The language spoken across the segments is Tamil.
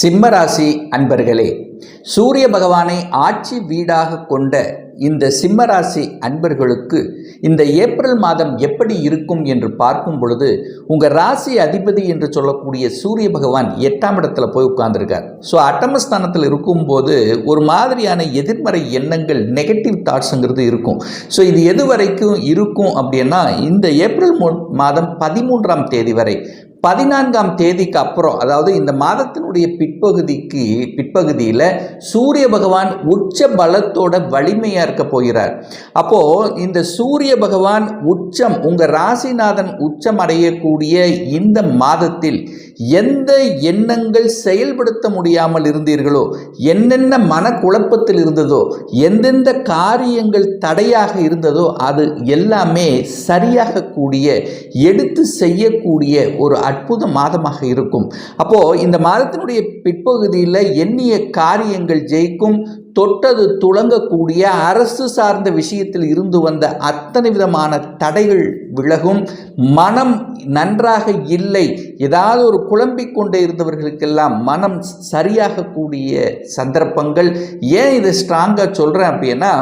சிம்மராசி அன்பர்களே சூரிய பகவானை ஆட்சி வீடாக கொண்ட இந்த சிம்மராசி அன்பர்களுக்கு இந்த ஏப்ரல் மாதம் எப்படி இருக்கும் என்று பார்க்கும் பொழுது உங்கள் ராசி அதிபதி என்று சொல்லக்கூடிய சூரிய பகவான் எட்டாம் இடத்துல போய் உட்கார்ந்துருக்கார். ஸோ அட்டமஸ்தானத்தில் இருக்கும்போது ஒரு மாதிரியான எதிர்மறை எண்ணங்கள் நெகட்டிவ் தாட்ஸுங்கிறது இருக்கும். ஸோ இது எது வரைக்கும் இருக்கும் அப்படின்னா இந்த ஏப்ரல் மாதம் பதிமூன்றாம் தேதி வரை பதினான்காம் தேதிக்கு அப்புறம் அதாவது இந்த மாதத்தினுடைய பிற்பகுதிக்கு பிற்பகுதியில் சூரிய பகவான் உச்ச பலத்தோட வலிமையாக இருக்க போகிறார். அப்போது இந்த சூரிய பகவான் உச்சம் உங்கள் ராசிநாதன் உச்சம் அடையக்கூடிய இந்த மாதத்தில் எந்த எண்ணங்கள் செயல்படுத்த முடியாமல் இருந்தீர்களோ என்னென்ன மனக்குழப்பத்தில் இருந்ததோ எந்தெந்த காரியங்கள் தடையாக இருந்ததோ அது எல்லாமே சரியாக கூடிய எடுத்து செய்யக்கூடிய ஒரு அற்புத மாதமாக இருக்கும். அப்போது இந்த மாதத்தினுடைய பிற்பகுதியில் எண்ணிய காரியங்கள் ஜெயிக்கும் தொட்டது துளங்கக்கூடிய அரசு சார்ந்த விஷயத்தில் இருந்து வந்த அத்தனை விதமான தடைகள் விலகும். மனம் நன்றாக இல்லை. ஏதாவது ஒரு குழம்பிக் கொண்டே இருந்தவர்களுக்கெல்லாம் மனம் சரியாகக்கூடிய சந்தர்ப்பங்கள். ஏன் இதை ஸ்ட்ராங்காக சொல்கிறேன் அப்படின்னா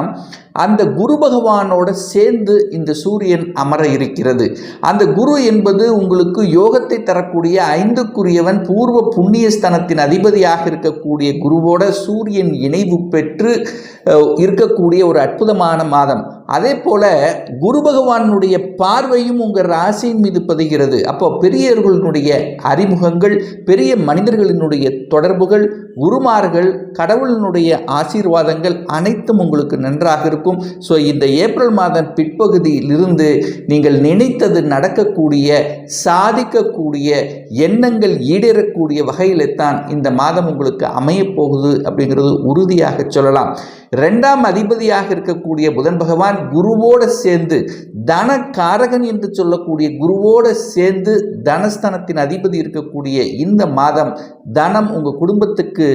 அந்த குரு பகவானோட சேர்ந்து இந்த சூரியன் அமர இருக்கிறது. அந்த குரு என்பது உங்களுக்கு யோகத்தை தரக்கூடிய ஐந்துக்குரியவன் பூர்வ புண்ணியஸ்தனத்தின் அதிபதியாக இருக்கக்கூடிய குருவோட சூரியன் இணைவு பெற்று இருக்கக்கூடிய ஒரு அற்புதமான மாதம். அதே போல குரு பகவானுடைய பார்வையும் உங்கள் ராசியின் மீது பதிகிறது. அப்போ பெரியவர்களுடைய அறிமுகங்கள் பெரிய மனிதர்களினுடைய தொடர்புகள் குருமார்கள் கடவுளினுடைய ஆசீர்வாதங்கள் அனைத்தும் உங்களுக்கு நன்றாக இருக்கும். ஸோ இந்த ஏப்ரல் மாதம் பிற்பகுதியிலிருந்து நீங்கள் நினைத்தது நடக்கக்கூடிய சாதிக்கக்கூடிய எண்ணங்கள் ஈடேறக்கூடிய வகையில் தான் இந்த மாதம் உங்களுக்கு அமையப் போகுது அப்படிங்கிறது உறுதியாக சொல்லலாம். ரெண்டாம் அதிபதியாக இருக்கக்கூடிய புதன் பகவான் குருவோடு சேர்ந்து தன காரகன் என்று சொல்லக்கூடிய குருவோடு சேர்ந்து தனஸ்தானத்தின் அதிபதி இருக்கக்கூடிய இந்த மாதம் தனம் உங்கள் குடும்பத்துக்கு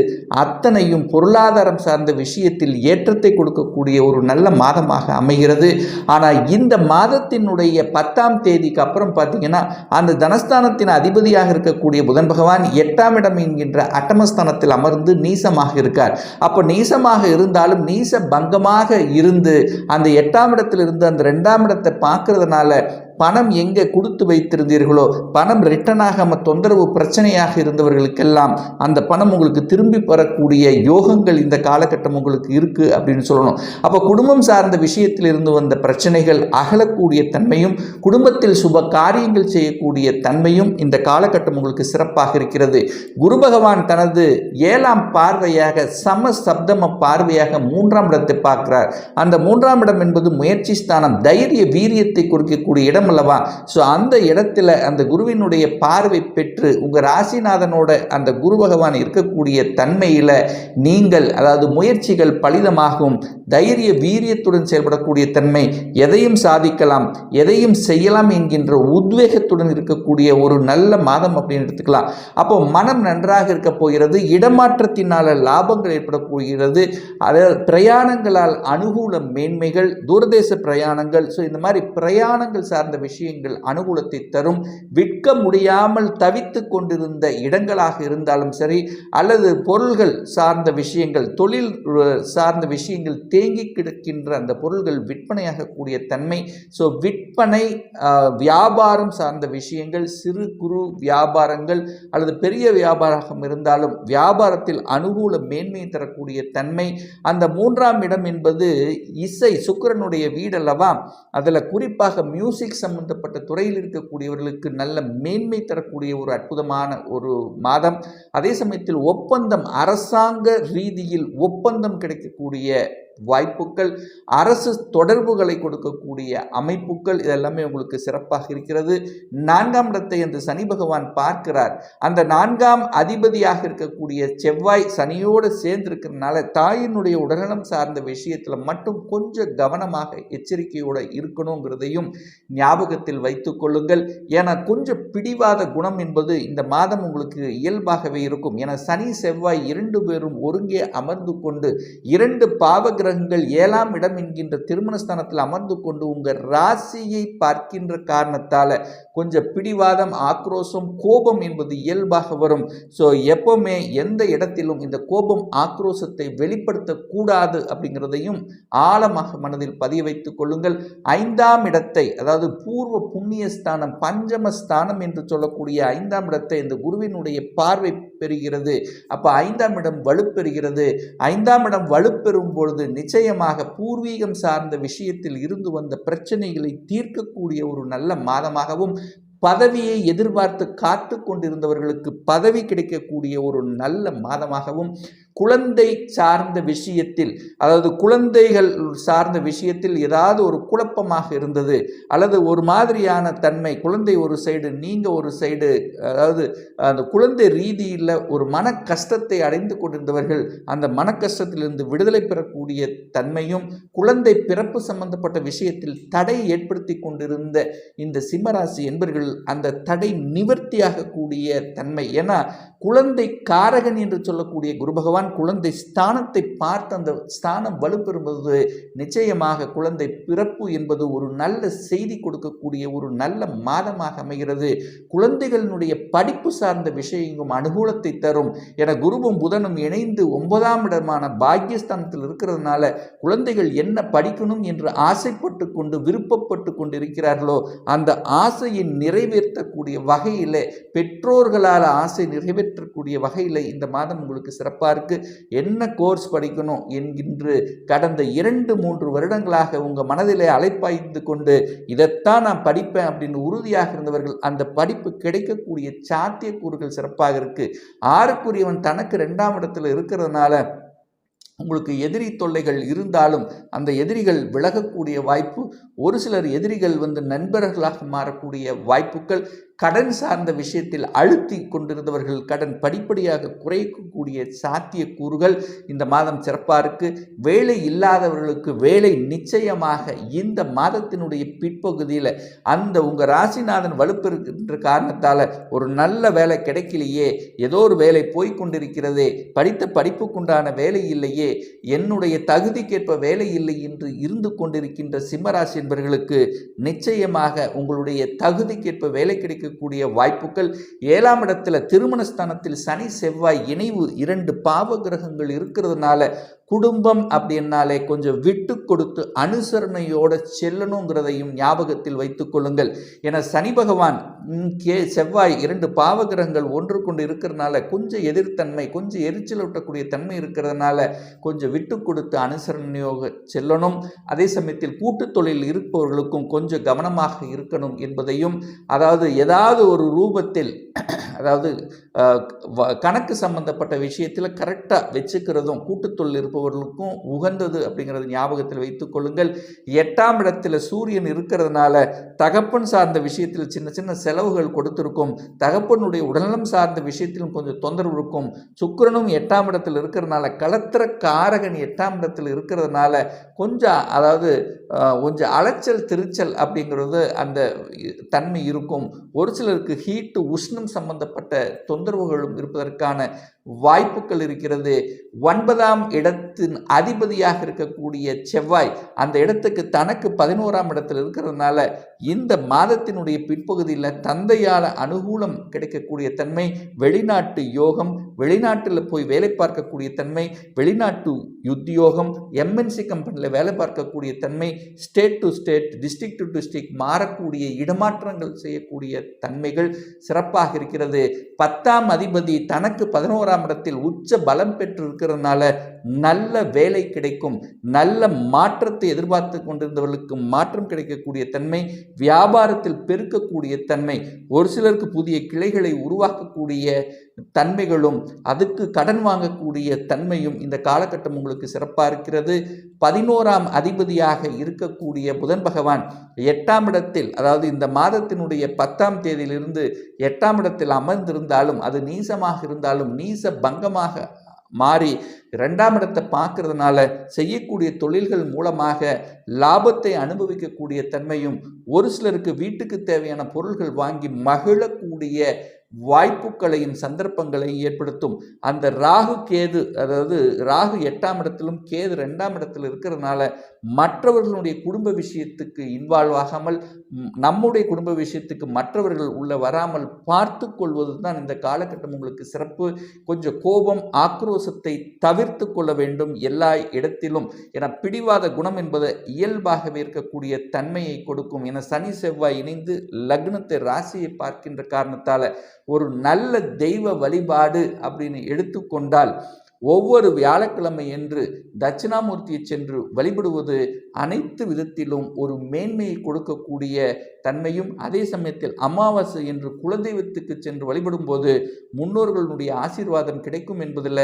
அத்தனையும் பொருளாதாரம் சார்ந்த விஷயத்தில் ஏற்றத்தை கொடுக்கக்கூடிய ஒரு நல்ல மாதமாக அமைகிறது. ஆனால் இந்த மாதத்தினுடைய பத்தாம் தேதிக்கு அப்புறம் பார்த்தீங்கன்னா அந்த தனஸ்தானத்தின் அதிபதியாக இருக்கக்கூடிய புதன் பகவான் எட்டாம் இடம் என்கின்ற அட்டமஸ்தானத்தில் அமர்ந்து நீசமாக இருக்கார். அப்போ நீசமாக இருந்தாலும் நீச பங்கமாக இருந்து அந்த எட்டாம் இடத்தில் இருந்து அந்த ரெண்டாம் இடத்தை பார்க்கறதுனால பணம் எங்கே கொடுத்து வைத்திருந்தீர்களோ பணம் ரிட்டனாக ஆகாம தொந்தரவு பிரச்சனையாக இருந்தவர்களுக்கெல்லாம் அந்த பணம் உங்களுக்கு திரும்பி பெறக்கூடிய யோகங்கள் இந்த காலகட்டம் உங்களுக்கு இருக்குது அப்படின்னு சொல்லணும். அப்போ குடும்பம் சார்ந்த விஷயத்தில் இருந்து வந்த பிரச்சனைகள் அகலக்கூடிய தன்மையும் குடும்பத்தில் சுப காரியங்கள் செய்யக்கூடிய தன்மையும் இந்த காலகட்டம் உங்களுக்கு சிறப்பாக இருக்கிறது. குரு பகவான் தனது ஏழாம் பார்வையாக சம சப்தம பார்வையாக மூன்றாம் இடத்தை பார்க்கிறார். அந்த மூன்றாம் இடம் என்பது முயற்சி ஸ்தானம் தைரிய வீரியத்தை குறிக்கக்கூடிய இடம் அல்லவா ஸோ அந்த இடத்துல அந்த குருவினுடைய பார்வை பெற்று உங்கள் ராசிநாதனோட அந்த குரு பகவான் இருக்கக்கூடிய தன்மையில் நீங்கள் அதாவது முயற்சிகள் பலிதமாகும் தைரிய வீரியத்துடன் செயல்படக்கூடிய தன்மை எதையும் சாதிக்கலாம் எதையும் செய்யலாம் என்கின்ற உத்வேகத்துடன் இருக்கக்கூடிய ஒரு நல்ல மாதம் அப்படின்னு எடுத்துக்கலாம். அப்போ மனம் நன்றாக இருக்க போகிறது இடமாற்றத்தினால லாபங்கள் ஏற்படப்போகிறது அதாவது பிரயாணங்களால் அனுகூல மேன்மைகள் தூரதேச பிரயாணங்கள் ஸோ இந்த மாதிரி பிரயாணங்கள் சார்ந்த விஷயங்கள் அனுகூலத்தை தரும். விற்க முடியாமல் தவித்து கொண்டிருந்த இடங்களாக இருந்தாலும் சரி அல்லது பொருள்கள் சார்ந்த விஷயங்கள் தொழில் சார்ந்த விஷயங்கள் தேங்கி கிடக்கின்ற அந்த பொருள்கள் விற்பனையாகக்கூடிய தன்மை. ஸோ விற்பனை வியாபாரம் சார்ந்த விஷயங்கள் சிறு குறு வியாபாரங்கள் அல்லது பெரிய வியாபாரம் இருந்தாலும் வியாபாரத்தில் அனுகூல மேன்மை தரக்கூடிய தன்மை. அந்த மூன்றாம் இடம் என்பது இசை சுக்கிரனுடைய வீடல்லவா? அதில் குறிப்பாக மியூசிக் சம்பந்தப்பட்ட துறையில் இருக்கக்கூடியவர்களுக்கு நல்ல மேன்மை தரக்கூடிய ஒரு அற்புதமான ஒரு மாதம். அதே சமயத்தில் ஒப்பந்தம் அரசாங்க ரீதியில் ஒப்பந்தம் கிடைக்கக்கூடிய வாய்ப்புகள் அரசு தொடர்புகளை கொடுக்கக்கூடிய அமைப்புகள் இதெல்லாமே உங்களுக்கு சிறப்பாக இருக்கிறது. நான்காம் இடத்தை அந்த சனி பகவான் பார்க்கிறார். அந்த நான்காம் அதிபதியாக இருக்கக்கூடிய செவ்வாய் சனியோடு சேர்ந்திருக்கிறதுனால தாயினுடைய உடல்நலம் சார்ந்த விஷயத்தில் மட்டும் கொஞ்சம் கவனமாக எச்சரிக்கையோடு இருக்கணுங்கிறதையும் ஞாபகத்தில் வைத்துக் கொள்ளுங்கள். ஏன்னா கொஞ்சம் பிடிவாத குணம் என்பது இந்த மாதம் உங்களுக்கு இயல்பாகவே இருக்கும். ஏன்னா சனி செவ்வாய் இரண்டு பேரும் ஒருங்கே அமர்ந்து கொண்டு இரண்டு பாவகிர கிரகங்கள் ஏழாம் இடம் என்கின்ற திருமணஸ்தானத்தில் அமர்ந்து கொண்டு உங்கள் ராசியை பார்க்கின்ற காரணத்தால் கொஞ்சம் பிடிவாதம் ஆக்ரோஷம் கோபம் என்பது இயல்பாக வரும். ஸோ எப்பவுமே எந்த இடத்திலும் இந்த கோபம் ஆக்ரோஷத்தை வெளிப்படுத்தக்கூடாது அப்படிங்கிறதையும் ஆழமாக மனதில் பதிய வைத்துக் கொள்ளுங்கள். ஐந்தாம் இடத்தை அதாவது பூர்வ புண்ணிய ஸ்தானம் பஞ்சம ஸ்தானம் என்று சொல்லக்கூடிய ஐந்தாம் இடத்தை இந்த குருவினுடைய பார்வை பெறுகிறது. அப்போ ஐந்தாம் இடம் வலுப்பெறுகிறது. ஐந்தாம் இடம் வலுப்பெறும் பொழுது நிச்சயமாக பூர்வீகம் சார்ந்த விஷயத்தில் இருந்து வந்த பிரச்சனைகளை தீர்க்கக்கூடிய ஒரு நல்ல மாதமாகவும் பதவியை எதிர்பார்த்து காத்து கொண்டிருந்தவர்களுக்கு பதவி கிடைக்கக்கூடிய ஒரு நல்ல மாதமாகவும் குழந்தை சார்ந்த விஷயத்தில் அதாவது குழந்தைகள் சார்ந்த விஷயத்தில் ஏதாவது ஒரு குழப்பமாக இருந்தது அல்லது ஒரு மாதிரியான தன்மை குழந்தை ஒரு சைடு நீங்கள் ஒரு சைடு அதாவது அந்த குழந்தை ரீதியில் ஒரு மன கஷ்டத்தை அடைந்து கொண்டிருந்தவர்கள் அந்த மன கஷ்டத்திலிருந்து விடுதலை பெறக்கூடிய தன்மையும் குழந்தை பிறப்பு சம்பந்தப்பட்ட விஷயத்தில் தடை ஏற்படுத்தி கொண்டிருந்த இந்த சிம்மராசி என்பர்கள் அந்த தடை நிவர்த்தியாகக்கூடிய தன்மை. ஏன்னா குழந்தை காரகன் என்று சொல்லக்கூடிய குரு பகவான் குழந்தை ஸ்தானத்தை பார்த்து அந்த ஸ்தானம் வலுப்பெறும்போது நிச்சயமாக குழந்தை பிறப்பு என்பது ஒரு நல்ல செய்தி கொடுக்கக்கூடிய ஒரு நல்ல மாதமாக அமைகிறது. குழந்தைகளினுடைய படிப்பு சார்ந்த விஷயங்களும் அனுகூலத்தை தரும். என குருவும் புதனும் இணைந்து ஒன்பதாம் இடமான பாக்கியஸ்தானத்தில் இருக்கிறதுனால குழந்தைகள் என்ன படிக்கணும் என்று ஆசைப்பட்டு கொண்டு விருப்பப்பட்டு கொண்டு இருக்கிறார்களோ அந்த ஆசையை நிறைவேற்றக்கூடிய வகையில் பெற்றோர்களால் ஆசை நிறைவேற்றக்கூடிய வகையில் இந்த மாதம் உங்களுக்கு சிறப்பாக இருக்கு. என்ன கோர்ஸ் படிக்கணும் என்கின்ற கடந்த இரண்டு மூன்று வருடங்களாக உங்கள் மனதிலே அழைப்பாய்ந்து கொண்டு இதைத்தான் நான் படிப்பேன் அப்படின்னு உறுதியாக இருந்தவர்கள் அந்த படிப்பு கிடைக்கக்கூடிய சாத்தியக்கூறுகள் சிறப்பாக இருக்குது ஆறுக்குரியவன் தனக்கு ரெண்டாம் இடத்துல இருக்கிறதுனால உங்களுக்கு எதிரி தொல்லைகள் இருந்தாலும் அந்த எதிரிகள் விலகக்கூடிய வாய்ப்பு ஒரு சிலர் எதிரிகள் வந்து நண்பர்களாக மாறக்கூடிய வாய்ப்புகள் கடன் சார்ந்த விஷயத்தில் அழுத்தி கொண்டிருந்தவர்கள் கடன் படிப்படியாக குறைக்கக்கூடிய சாத்தியக்கூறுகள் இந்த மாதம் சிறப்பாக இருக்கு. வேலை இல்லாதவர்களுக்கு வேலை நிச்சயமாக இந்த மாதத்தினுடைய பிற்பகுதியில் அந்த உங்கள் ராசிநாதன் வலுப்பிருக்கின்ற காரணத்தால் ஒரு நல்ல வேலை கிடைக்கலையே ஏதோ ஒரு வேலை போய்கொண்டிருக்கிறதே படித்த படிப்புக்குண்டான வேலை இல்லையே என்னுடைய தகுதிக்கேற்ப வேலை இல்லை என்று இருந்து கொண்டிருக்கின்ற சிம்மராசி என்பவர்களுக்கு நிச்சயமாக உங்களுடைய தகுதிக்கேற்ப வேலை கிடைக்கக்கூடிய வாய்ப்புகள். ஏழாம் இடத்துல திருமணஸ்தானத்தில் சனி செவ்வாய் இணைவு இரண்டு பாவ கிரகங்கள் இருக்கிறதுனால குடும்பம் அப்படின்னாலே கொஞ்சம் விட்டு கொடுத்து அனுசரணையோட செல்லணுங்கிறதையும் ஞாபகத்தில் வைத்துக் கொள்ளுங்கள். என சனி பகவான் கே செவ்வாய் இரண்டு பாவகிரகங்கள் ஒன்று கொண்டு இருக்கிறதுனால கொஞ்சம் எதிர்த்தன்மை கொஞ்சம் எரிச்சல் ஊட்டக்கூடிய தன்மை இருக்கிறதுனால கொஞ்சம் விட்டு கொடுத்து அனுசரணையோக செல்லணும். அதே சமயத்தில் கூட்டு தொழில் இருப்பவர்களுக்கும் கொஞ்சம் கவனமாக இருக்கணும் என்பதையும் அதாவது ஏதாவது ஒரு ரூபத்தில் அதாவது கணக்கு சம்பந்தப்பட்ட விஷயத்தில் கரெக்டாக வச்சுக்கிறதும் கூட்டுத்தொழில் இருப்பவர்களுக்கும் உகந்தது அப்படிங்கிறது ஞாபகத்தில் வைத்துக்கொள்ளுங்கள் எட்டாம் இடத்தில் சூரியன் இருக்கிறதுனால தகப்பன் சார்ந்த விஷயத்தில் சின்ன சின்ன செலவுகள் கொடுத்துருக்கும். தகப்பனுடைய உடல்நலம் சார்ந்த விஷயத்திலும் கொஞ்சம் தொந்தரவு இருக்கும். சுக்கரனும் எட்டாம் இடத்தில் இருக்கிறதுனால களத்திர காரகன் எட்டாம் இடத்தில் இருக்கிறதுனால கொஞ்சம் அதாவது கொஞ்சம் அலைச்சல் திருச்சல் அப்படிங்கிறது அந்த தன்மை இருக்கும். ஒரு சிலருக்கு ஹீட்டு உஷ்ணம் சம்பந்தப்பட்ட தொந்தரவுகளும் இருப்பதற்கான வாய்ப்புகள் இருக்கிறது. ஒன்பதாம் இடத்தின் அதிபதியாக இருக்கக்கூடிய செவ்வாய் அந்த இடத்துக்கு தனக்கு பதினோராம் இடத்தில் இருக்கிறதுனால இந்த மாதத்தினுடைய பிற்பகுதியில் தந்தையால் அனுகூலம் கிடைக்கக்கூடிய தன்மை வெளிநாட்டு யோகம் வெளிநாட்டில் போய் வேலை பார்க்கக்கூடிய தன்மை வெளிநாட்டு உத்தியோகம் எம்என்சி கம்பெனியில் வேலை பார்க்கக்கூடிய தன்மை state to state district to district மாறக்கூடிய இடமாற்றங்கள் செய்யக்கூடிய தன்மைகள் சிறப்பாக இருக்கிறது. பத்தாம் அதிபதி தனக்கு பதினோராம் இடத்தில் உச்ச பலம் பெற்று இருக்கிறதுனால நல்ல வேலை கிடைக்கும். நல்ல மாற்றத்தை எதிர்பார்த்து கொண்டிருந்தவர்களுக்கு மாற்றம் கிடைக்கக்கூடிய தன்மை வியாபாரத்தில் பெருக்கக்கூடிய தன்மை ஒரு சிலருக்கு புதிய கிளைகளை உருவாக்கக்கூடிய தன்மைகளும் அதுக்கு கடன் வாங்கக்கூடிய தன்மையும் இந்த காலகட்டம் உங்களுக்கு சிறப்பாக இருக்கிறது. பதினோராம் அதிபதியாக இருக்கக்கூடிய புதன் பகவான் எட்டாம் இடத்தில் அதாவது இந்த மாதத்தினுடைய பத்தாம் தேதியிலிருந்து எட்டாம் இடத்தில் அமர்ந்திருந்தாலும் அது நீசமாக இருந்தாலும் நீச பங்கமாக மாறி ரெண்டாம் இடத்தை பார்க்கறதுனால செய்யக்கூடிய தொழில்கள் மூலமாக லாபத்தை அனுபவிக்கக்கூடிய தன்மையும் ஒரு சிலருக்கு வீட்டுக்கு தேவையான பொருள்கள் வாங்கி மகிழக்கூடிய வாய்ப்புகளையும் சந்தர்ப்பங்களையும் ஏற்படுத்தும். அந்த ராகு கேது அதாவது ராகு எட்டாம் இடத்திலும் கேது ரெண்டாம் இடத்தில் இருக்கிறதுனால மற்றவர்களுடைய குடும்ப விஷயத்துக்கு இன்வால்வ் ஆகாமல் நம்முடைய குடும்ப விஷயத்துக்கு மற்றவர்கள் உள்ள வராமல் பார்த்து கொள்வது தான் இந்த காலகட்டம். உங்களுக்கு சிறப்பு. கொஞ்சம் கோபம் ஆக்ரோசத்தை தவிர்த்து கொள்ள வேண்டும் எல்லா இடத்திலும். என பிடிவாத குணம் என்பது இயல்பாகவே இருக்கக்கூடிய தன்மையை கொடுக்கும். என சனி செவ்வாய் இணைந்து லக்னத்தை ராசியை பார்க்கின்ற காரணத்தால் ஒரு நல்ல தெய்வ வழிபாடு அப்படின்னு எடுத்துக்கொண்டால் ஒவ்வொரு வியாழக்கிழமை என்று தட்சிணாமூர்த்தியை சென்று வழிபடுவது அனைத்து விதத்திலும் ஒரு மேன்மையை கொடுக்கக்கூடிய தன்மையும் அதே சமயத்தில் அமாவாசை என்று குலதெய்வத்துக்கு சென்று வழிபடும்போது முன்னோர்களுடைய ஆசீர்வாதம் கிடைக்கும் என்பதில்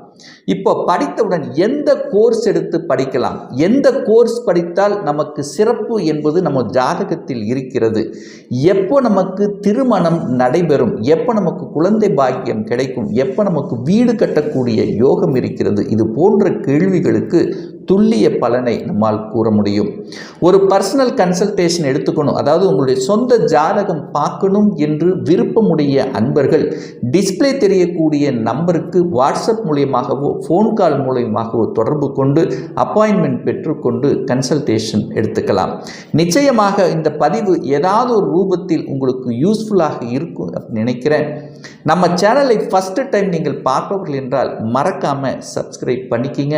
இப்போ படித்தவுடன் எந்த கோர்ஸ் எடுத்து படிக்கலாம்? எந்த கோர்ஸ் படித்தால் நமக்கு சிறப்பு என்பது நம்ம ஜாதகத்தில் இருக்கிறது. எப்போ நமக்கு திருமணம் நடைபெறும்? எப்போ நமக்கு குழந்தை பாக்கியம் கிடைக்கும்? எப்போ நமக்கு வீடு கட்டக்கூடிய யோகம் இருக்கிறது? இது போன்ற கேள்விகளுக்கு துல்லிய பலனை நம்மால் கூற முடியும். ஒரு பர்சனல் கன்சல்டேஷன் எடுத்துக்கணும். அதாவது உங்களுடைய சொந்த ஜாதகம் பார்க்கணும் என்று விருப்பமுடைய அன்பர்கள் டிஸ்ப்ளே தெரியக்கூடிய நம்பருக்கு வாட்ஸ்அப் மூலயமாகவோ ஃபோன் கால் மூலயமாகவோ தொடர்பு கொண்டு அப்பாயின்மெண்ட் பெற்றுக்கொண்டு கன்சல்டேஷன் எடுத்துக்கலாம். நிச்சயமாக இந்த பதிவு ஏதாவது ஒரு ரூபத்தில் உங்களுக்கு யூஸ்ஃபுல்லாக இருக்கும் நினைக்கிறேன். நம்ம சேனலை ஃபஸ்ட்டு டைம் நீங்கள் பார்ப்பவர்கள் என்றால் மறக்காமல் சப்ஸ்கிரைப் பண்ணிக்கிங்க.